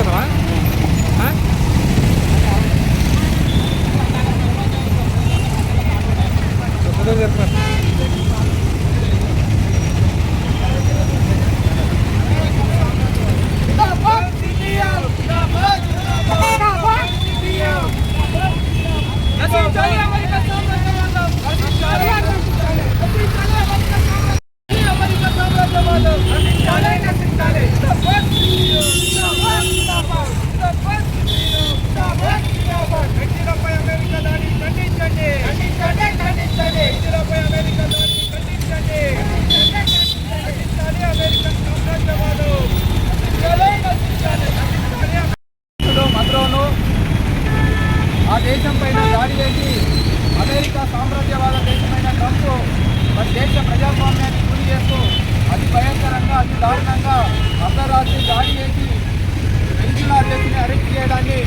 చేస్తున్నావా చెప్తున్నా దేశంలోనూ ఆ దేశం పైన దాడి చేసి అమెరికా సామ్రాజ్యవాద దేశమైన ట్రంప్ మన దేశ ప్రజాస్వామ్యాన్ని గురి చేస్తూ అతి భయంకరంగా అతి దారుణంగా అర్ధరాత్రి దాడి చేసి పెన్సిల్ అధ్యక్షుని అరెస్ట్ చేయడాన్ని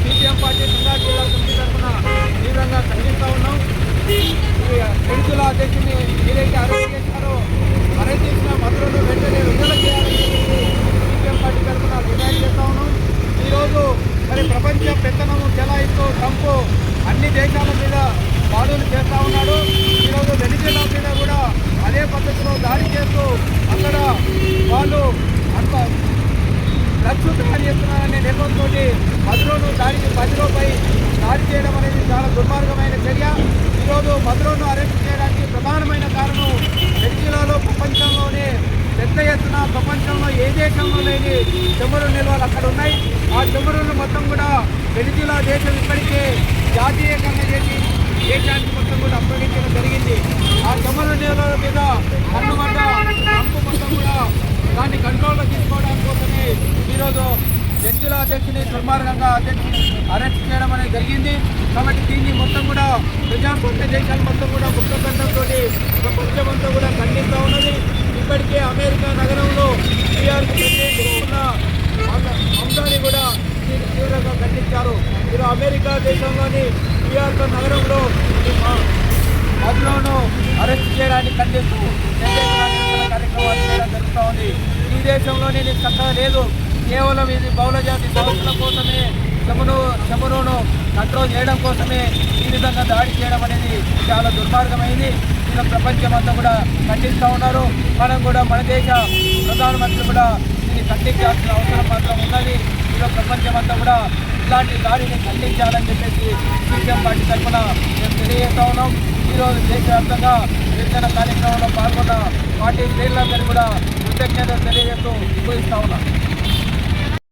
సిపిఎం పార్టీ సింగా జిల్లా కమిటీ తరఫున తీవ్రంగా ఖండిస్తూ ఉన్నాం. పెన్సిల్ అధ్యక్షుని ఏదైతే అరెస్ట్ చేశారో అరెస్ట్ చేసిన మంత్రులు వెంటనే విడుదల చేయాలని చెప్పి సిపిఎం పార్టీ తరఫున డిమాండ్ చేస్తా ఉన్నాం ఈరోజు మరి పెత్తనము చెలాయిస్తూ ట్రంప్ అన్ని దేశాల మీద దాడులు చేస్తూ ఉన్నాడు. ఈరోజు వెనిజులా మీద కూడా అదే పద్ధతిలో దాడి చేస్తూ అక్కడ వాళ్ళు అంత డ్రగ్స్ తయారు చేస్తున్నారనే నెపంతో మధురను దాడికి మధురపై దాడి చేయడం అనేది చాలా దుర్మార్గమైన ఏ దేశంలో లేని చెమరు నిల్వలు అక్కడ ఉన్నాయి. ఆ చెమరులు మొత్తం కూడా వెనిజులా దేశం ఇప్పటికే జాతీయకరణ చేసి దేశానికి మొత్తం కూడా అప్పగించడం జరిగింది. ఆ చెమరు నిల్వల మీద కన్నుగడ్డ పంపు మొత్తం కూడా దాన్ని కంట్రోల్లో తీసుకోవడం కోసమే ఈరోజు వెనిజులా అధ్యక్షుని దుర్మార్గంగా అధ్యక్షుని అరెస్ట్ చేయడం అనేది జరిగింది. కాబట్టి దీన్ని మొత్తం కూడా ప్రజాస్వామ్య దేశాలు మొత్తం కూడా ముక్తఖండంతో ప్రపంచమంతా కూడా ఖండిస్తూ ఉన్నది. ఇప్పటికే అమెరికా నగరంలో టీఆర్కి ఉన్న అంశాన్ని కూడా తీవ్రంగా ఖండించారు. మీరు అమెరికా దేశంలోని న్యూయార్క్ నగరంలో ఈ అరెస్ట్ చేయడానికి ఖండిస్తూ కార్యక్రమాలు చేయడం జరుగుతూ ఉంది. ఈ దేశంలోనే ఇది చక్కగా లేదు. కేవలం ఇది బహుళ జాతి సంస్థల కోసమే చమును చమురును కంట్రోల్ చేయడం కోసమే ఈ విధంగా దాడి చేయడం అనేది చాలా దుర్మార్గమైంది. ఇలా ప్రపంచం అంతా కూడా ఖండిస్తూ ఉన్నారు. మనం కూడా మన దేశ ప్రధానమంత్రి కూడా దీన్ని ఖండించాల్సిన అవసరం మాత్రం ఉన్నది. ఇలా ప్రపంచం అంతా కూడా ఇలాంటి దాడిని ఖండించాలని చెప్పేసి సీపీఎం పార్టీ తరఫున మేము తెలియజేస్తా ఉన్నాం. ఈరోజు దేశవ్యాప్తంగా నిరసన కార్యక్రమంలో పాల్గొన్న పార్టీ శ్రేణులందరూ కూడా కృతజ్ఞతలు తెలియజేస్తూ ఉపయోగిస్తా ఉన్నాం.